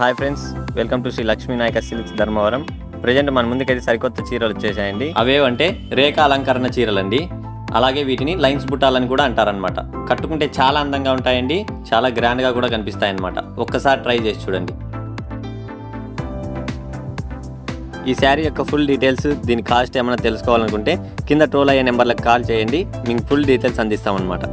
Hi friends welcome to Sri Lakshmi Nayaka Silks Dharmavaram. Present మన ముందుకైతే సరికొత్త చీరలు వచ్చేసాయండి. అవేవంటే రేఖా అలంకరణ చీరలండి. అలాగే వీటిని లైన్స్ బుట్టాలని కూడా అంటారనమాట కట్టుకుంటే చాలా అందంగా ఉంటాయండి చాలా గ్రాండ్గా కూడా కనిపిస్తాయి అన్నమాట ఒక్కసారి ట్రై చేసి చూడండి. ఈ శారీ యొక్క ఫుల్ డీటెయిల్స్ దీని కాస్ట్ ఏమైనా తెలుసుకోవాలనుకుంటే కింద టోల్ అయ్యే నెంబర్లకు కాల్ చేయండి. మీకు ఫుల్ డీటెయిల్స్ అందిస్తామన్నమాట.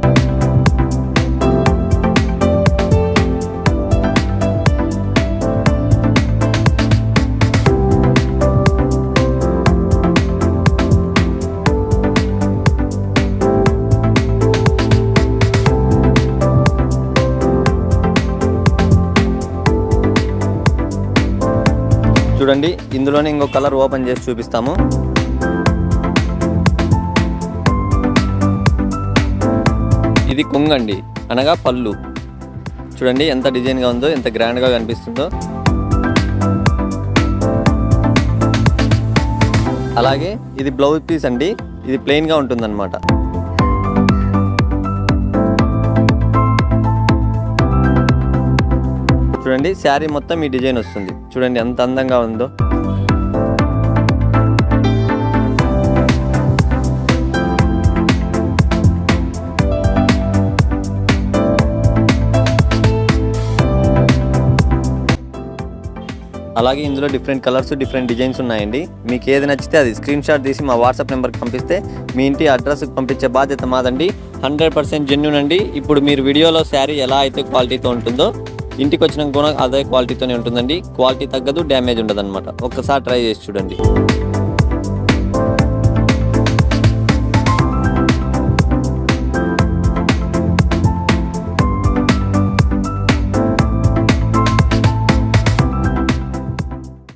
చూడండి. ఇందులోనే ఇంకో కలర్ ఓపెన్ చేసి చూపిస్తాము. ఇది కొంగండి. అనగా పళ్ళు. చూడండి ఎంత డిజైన్గా ఉందో ఎంత గ్రాండ్గా కనిపిస్తుందో. అలాగే ఇది బ్లౌజ్ పీస్ అండి. ఇది ప్లెయిన్గా ఉంటుందన్నమాట. చూడండి శారీ మొత్తం ఈ డిజైన్ వస్తుంది. చూడండి ఎంత అందంగా ఉందో. అలాగే ఇందులో డిఫరెంట్ కలర్స్ డిఫరెంట్ డిజైన్స్ ఉన్నాయండి. మీకు ఏది నచ్చితే అది స్క్రీన్ షాట్ తీసి మా వాట్సాప్ నెంబర్కి పంపిస్తే మీ ఇంటి అడ్రస్కి పంపించే బాధ్యత మాదండి. హండ్రెడ్ పర్సెంట్ జెన్యున్ అండి. ఇప్పుడు మీరు వీడియోలో శారీ ఎలా అయితే క్వాలిటీతో ఉంటుందో ఇంటికి వచ్చినాక కూడా అదే క్వాలిటీతోనే ఉంటుందండి. క్వాలిటీ తగ్గదు డ్యామేజ్ ఉండదు అనమాట ఒక్కసారి ట్రై చేసి చూడండి.